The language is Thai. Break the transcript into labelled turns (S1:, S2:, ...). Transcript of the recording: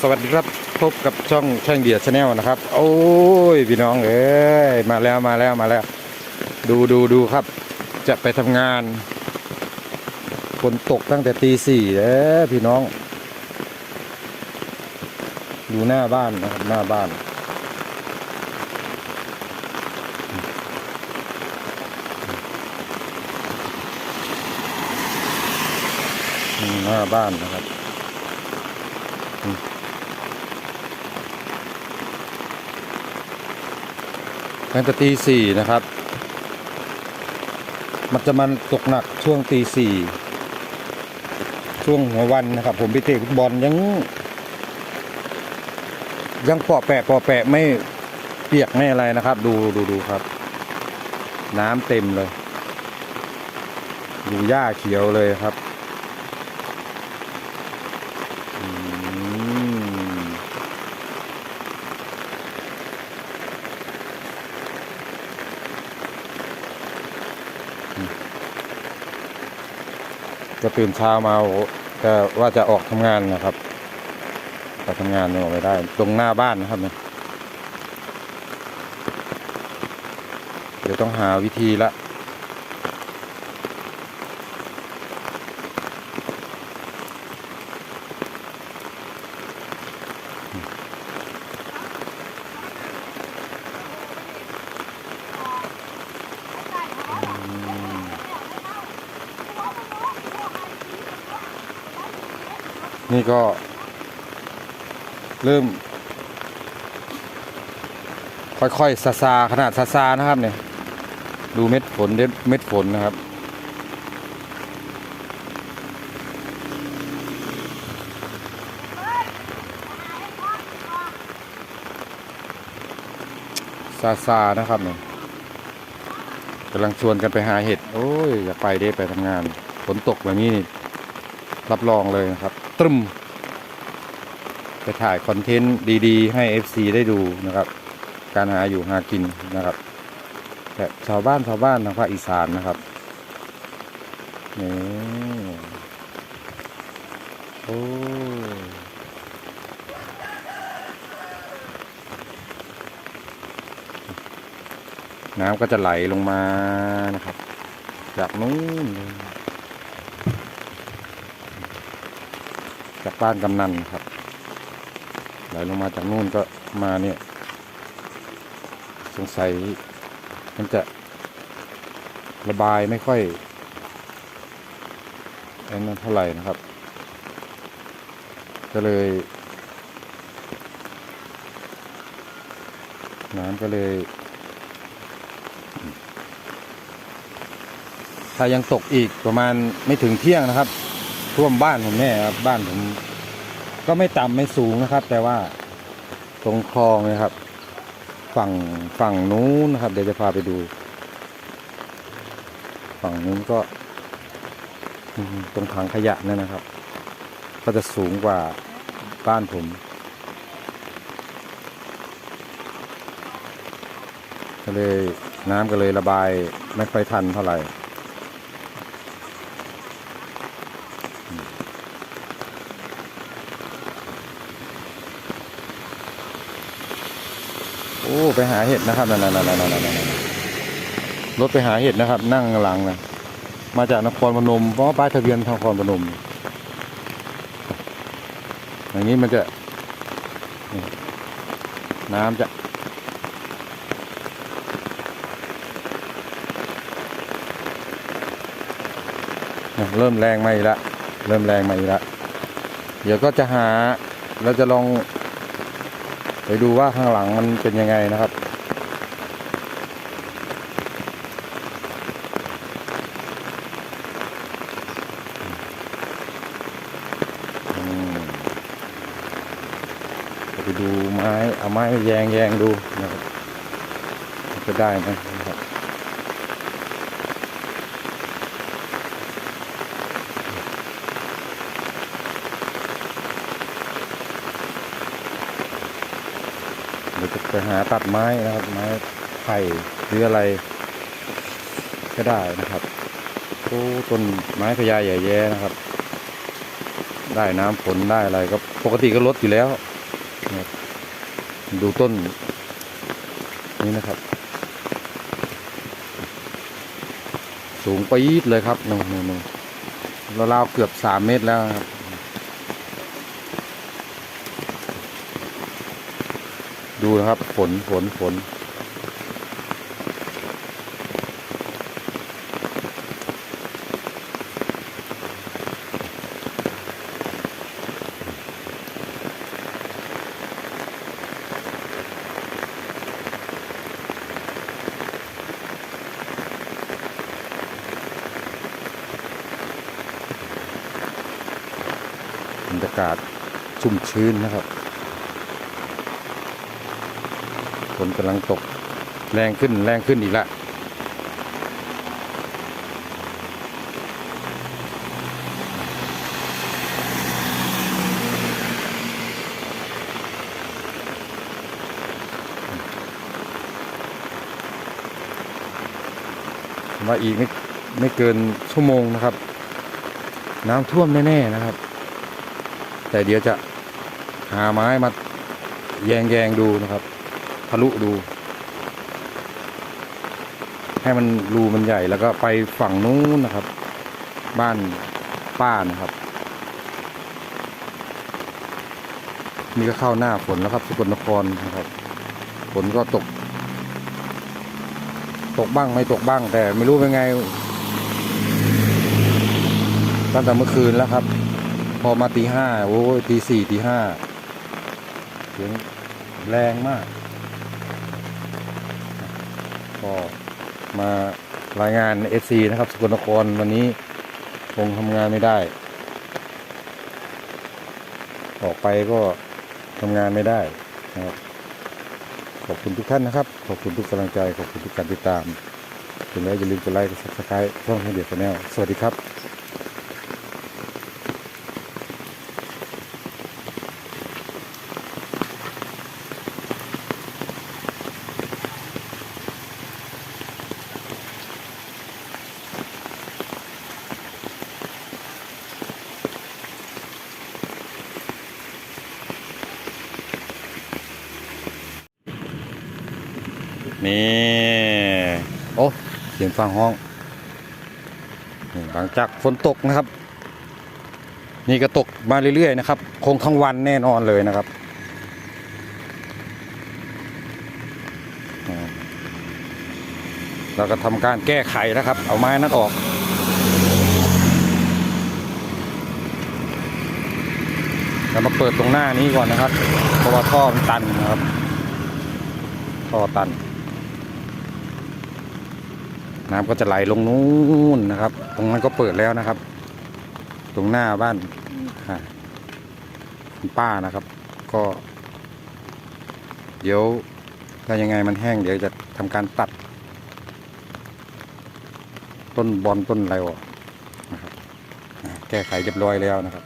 S1: สวัสดีครับพบกับช่องแช่งเดียร์ชาแนลนะครับ โอ้ยพี่น้องเอ้ยมาแล้วมาแล้วมาแล้ว ดูดูดูครับ จะไปทำงานฝนตกตั้งแต่ตีสี่เอ้ยพี่น้อง ดูหน้าบ้านนะครับหน้าบ้าน หน้าบ้านนะครับ ตั้งแต่ตีสี่นะครับ มันจะมันตกหนักช่วงตีสี่ช่วงหัววันนะครับ ผมไปเตะฟุตบอลยัง ยังปอแปะปอแปะไม่เปียกไม่อะไรนะครับ ดูดูดูครับ น้ำเต็มเลย ดูหญ้าเขียวเลยครับ ก็ตื่นเช้ามาก็ว่าจะออกทำงานนะครับไปทำงานออกไม่ได้ ตรงหน้าบ้านนะครับเนี่ยเดี๋ยวต้องหาวิธีละ นี่ก็ เริ่ม ค่อยๆซาซาขนาดซาซานะครับเนี่ย ดูเม็ดฝนเด็ดเม็ดฝนนะครับซาซานะครับเนี่ยกำลังชวนกันไปหาเห็ด โอ้ย อยากไปเด้ไปทำงาน ฝนตกแบบนี้นี่ รับรองเลยนะครับ ตรึมไปถ่ายคอนเทนต์ดีๆ ให้ FC ได้ดูนะครับ การหาอยู่หากินนะครับแบบชาวบ้านชาวบ้านทางภาคอีสานนะครับนี่โอ้น้ำก็จะไหลลงมานะครับ จากนู้นเลย จากบ้านกำนันครับ ไหลลงมาจากนู่นก็มาเนี่ย สงสัยมันจะระบายไม่ค่อยไอ้นั่นเท่าไหร่นะครับ ก็เลย น้ำก็เลย ถ้ายังตกอีกประมาณไม่ถึงเที่ยงนะครับ ท่วมบ้านผมแน่ครับบ้านผม ก็ไม่ต่ำไม่สูงนะครับ แต่ว่าตรงคลองนะครับ ฝั่งฝั่งนู้นนะครับ เดี๋ยวจะพาไปดู ฝั่งนู้นก็ตรงถังขยะนั่นนะครับ ก็จะสูงกว่าบ้านผมก็เลยน้ำก็เลยระบายไม่ค่อยทันเท่าไหร่ อ้ไปหาเห็ดนะครับนั่นนั่นนั่นนั่นนั่นรถไปหาเห็ดนะครับ นั่งหลังนะมาจากนครพนมเพราะป้ายทะเบียนทางนครพนมอย่างนี้มันจะน้ำจะเนี่ยเริ่มแรงมาอีกแล้วเริ่มแรงมาอีกแล้วเดี๋ยวก็จะหาเราจะลอง ไปดูว่าข้างหลังมันเป็นยังไงนะครับอืมไปดูไม้เอาไม้แยงแยงดูนะครับจะได้ไหมนะครับ เดี๋ยวจะ ไปหาตัดไม้นะครับ ไม้ไผ่หรืออะไร ก็ได้นะครับโอ้ต้นไม้พญาใหญ่แย่นะครับ ได้น้ำฝนได้อะไรก็ปกติก็ลดอยู่แล้วดูต้น นี้นะครับ สูงปี๊ดเลยครับนู่นนู่นนู่นราวเกือบสามเมตรแล้วครับ ดูนะครับฝนฝนฝนบรรยากาศชุ่มชื้นนะครับ ฝนกำลังตกแรงขึ้นแรงขึ้นอีกละว่าอีกไม่ไม่เกินชั่วโมงนะครับ น้ำท่วมแน่ๆนะครับ แต่เดี๋ยวจะหาไม้มาแยงแยงดูนะครับ ทะลุดู ให้มันรูมันใหญ่แล้วก็ไปฝั่งนู้นนะครับ บ้านป้านะครับ นี่ก็เข้าหน้าฝนแล้วครับสกลนครนะครับฝนก็ตก ตกบ้างไม่ตกบ้าง แต่ไม่รู้เป็นไงตั้งแต่เมื่อคืนแล้วครับ พอมาตีห้าโอ้ยตีสี่ตีห้าเสียงแรงมาก ก็มารายงานเอซีนะครับสกลนครวันนี้คงทำงานไม่ได้ ออกไปก็ทำงานไม่ได้นะครับ ขอบคุณทุกท่านนะครับ ขอบคุณทุกกำลังใจขอบคุณทุกการติดตามถึงแล้วอย่าลืมกดไลค์กดซับสไครต์ช่องให้เดียร์แนลสวัสดีครับ นี่ โอ้เสียงฟังห้องหลังจากฝนตกนะครับ นี่ก็ตกมาเรื่อยๆนะครับ คงทั้งวันแน่นอนเลยนะครับเราก็ทำการแก้ไขนะครับ เอาไม้นั้นออกเรามาเปิดตรงหน้านี้ก่อนนะครับ เพราะว่าท่อมันตันนะครับ ท่อตัน น้ำก็จะไหลลงนู้นนะครับ ตรงนั้นก็เปิดแล้วนะครับ ตรงหน้าบ้านคุณป้านะครับ ก็ เดี๋ยวถ้ายังไงมันแห้งเดี๋ยวจะทำการตัด ต้นบอลต้นอะไรออกนะครับแก้ไขเรียบร้อยแล้วนะครับ